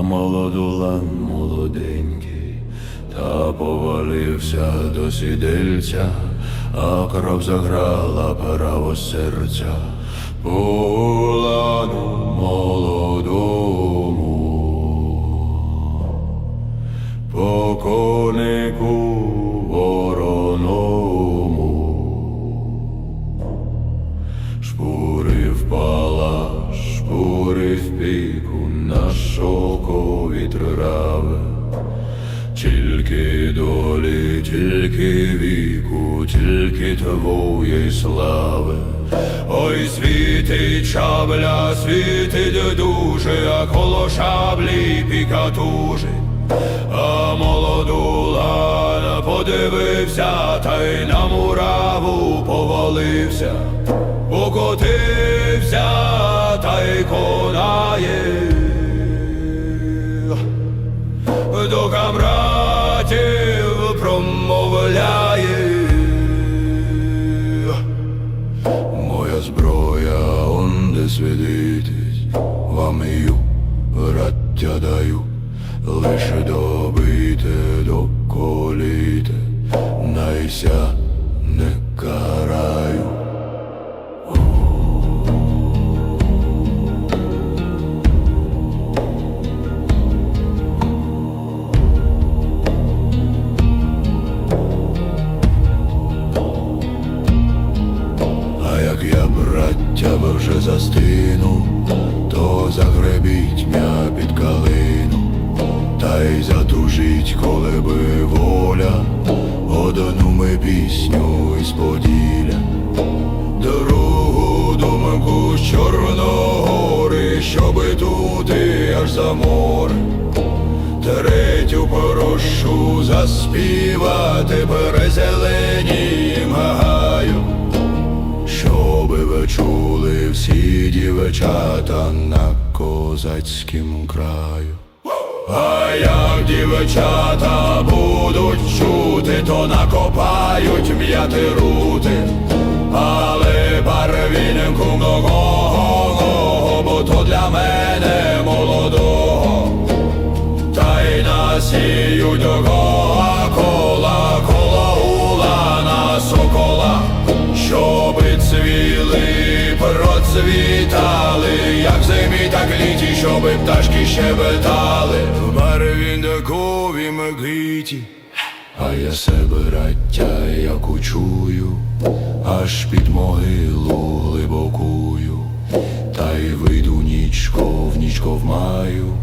А молоденький, та повалився до сідельця, а кров заграла право серця, Улану молодому, Поконику вороному. Шпу трави. Тільки долі, тільки віку, тільки твоєї слави. Ой, світить шабля, світить дуже, а коло шаблі піка тужить. А молоду лана подивився, та й на мураву повалився, покотився, та й конає промовляє. Моя зброя онде свідитись, вам ю раття даю, лише добите, доколіте, найся браття, ви вже застину, то загребіть м'я під калину, та й затужіть, коли би воля, одну ми пісню із Поділля, другу думку з Чорногори, щоби туди аж за море. Третю порошу заспівати перезеленім гаю, Щоби чули всі дівчата на козацькім краю. А як дівчата будуть чути, то накопають м'яти рути, але барвінку многого, бо то для мене молодого та й насіють кола, кола, кола ула на сокола, щоби цвіли, процвітали, як зимі, так літі, щоби пташки щебетали в барвінкові мигиті. А я себе, браття, як учую, аж під могилу глибокую, та й вийду нічко в нічко в маю,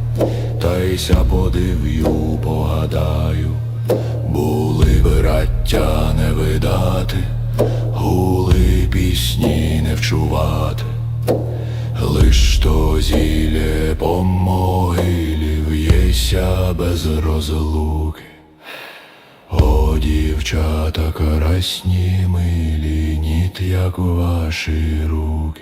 та й ся подив'ю, погадаю, були браття не видати, гули пісні не вчувати, лиш то зілє по могилі в'єся без розлуки. О, дівчата красні милі, ніт як ваші руки.